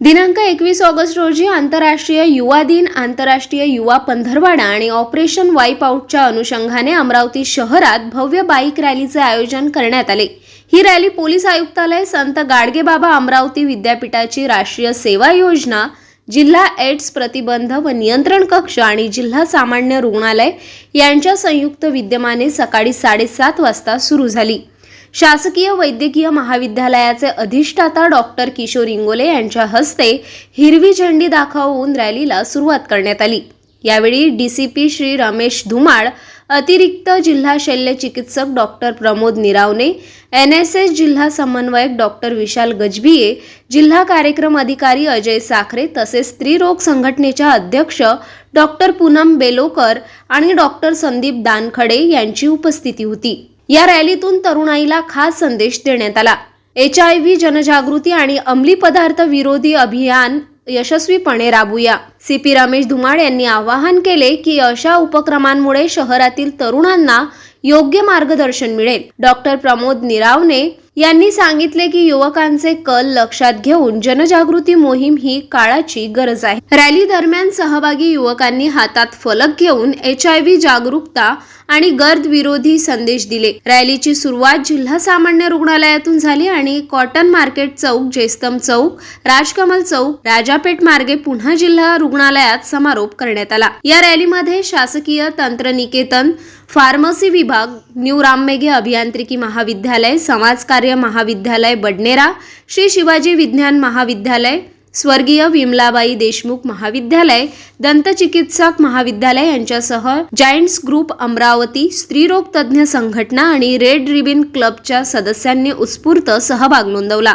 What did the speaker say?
दिनांक एकवीस ऑगस्ट रोजी आंतरराष्ट्रीय युवा दिन आंतरराष्ट्रीय युवा पंधरवाडा आणि ऑपरेशन वाईप आऊटच्या अनुषंगाने अमरावती शहरात भव्य बाईक रॅलीचे आयोजन करण्यात आले. ही रॅली पोलीस आयुक्तालय संत गाडगेबाबा अमरावती विद्यापीठाची राष्ट्रीय सेवा योजना जिल्हा एड्स प्रतिबंध व नियंत्रण कक्ष आणि जिल्हा सामान्य रुग्णालय यांच्या संयुक्त विद्यमाने सकाळी साडेसात वाजता सुरू झाली. शासकीय वैद्यकीय महाविद्यालयाचे अधिष्ठाता डॉक्टर किशोर इंगोले यांच्या हस्ते हिरवी झेंडी दाखवून रॅलीला सुरुवात करण्यात आली. यावेळी डीसीपी श्री रमेश धुमाळ अतिरिक्त जिल्हा शल्य चिकित्सक doctor Pramod Nirawane N S S जिल्हा समन्वयक डॉक्टर विशाल गजबिये जिल्हा कार्यक्रम अधिकारी अजय साखरे तसेच स्त्रीरोग संघटनेच्या अध्यक्ष डॉक्टर पूनम बेलोकर आणि डॉक्टर संदीप दानखडे यांची उपस्थिती होती. या रॅलीतून तरुणाईला खास संदेश देण्यात आला. एच आय व्ही जनजागृती आणि अंमली पदार्थ विरोधी अभियान यशस्वीपणे राबूया. सी पी रमेश धुमाळ यांनी आवाहन केले की अशा उपक्रमांमुळे शहरातील तरुणांना योग्य मार्गदर्शन मिळेल. डॉक्टर प्रमोद निरावने यांनी सांगितले की युवकांचे कल लक्षात घेऊन जनजागृती मोहीम ही काळाची गरज आहे. रॅली दरम्यान सहभागी युवकांनी हातात फलक घेऊन एच आय व्ही जागरूकता आणि गर्द विरोधी संदेश दिले. रॅलीची सुरुवात जिल्हा सामान्य रुग्णालयातून झाली आणि कॉटन मार्केट चौक जेस्तम चौक राजकमल चौक राजापेठ मार्गे पुन्हा जिल्हा रुग्णालयात समारोप करण्यात आला. या रॅलीमध्ये शासकीय तंत्रनिकेतन फार्मसी विभाग न्यू राममेघे अभियांत्रिकी महाविद्यालय समाजकार्य महाविद्यालय बडनेरा श्री शिवाजी विज्ञान महाविद्यालय स्वर्गीय विमलाबाई देशमुख महाविद्यालय दंतचिकित्सक महाविद्यालय यांच्यासह जायंट्स ग्रुप अमरावती स्त्रीरोग तज्ज्ञ संघटना आणि रेड रिबिन क्लबच्या सदस्यांनी उत्स्फूर्त सहभाग नोंदवला.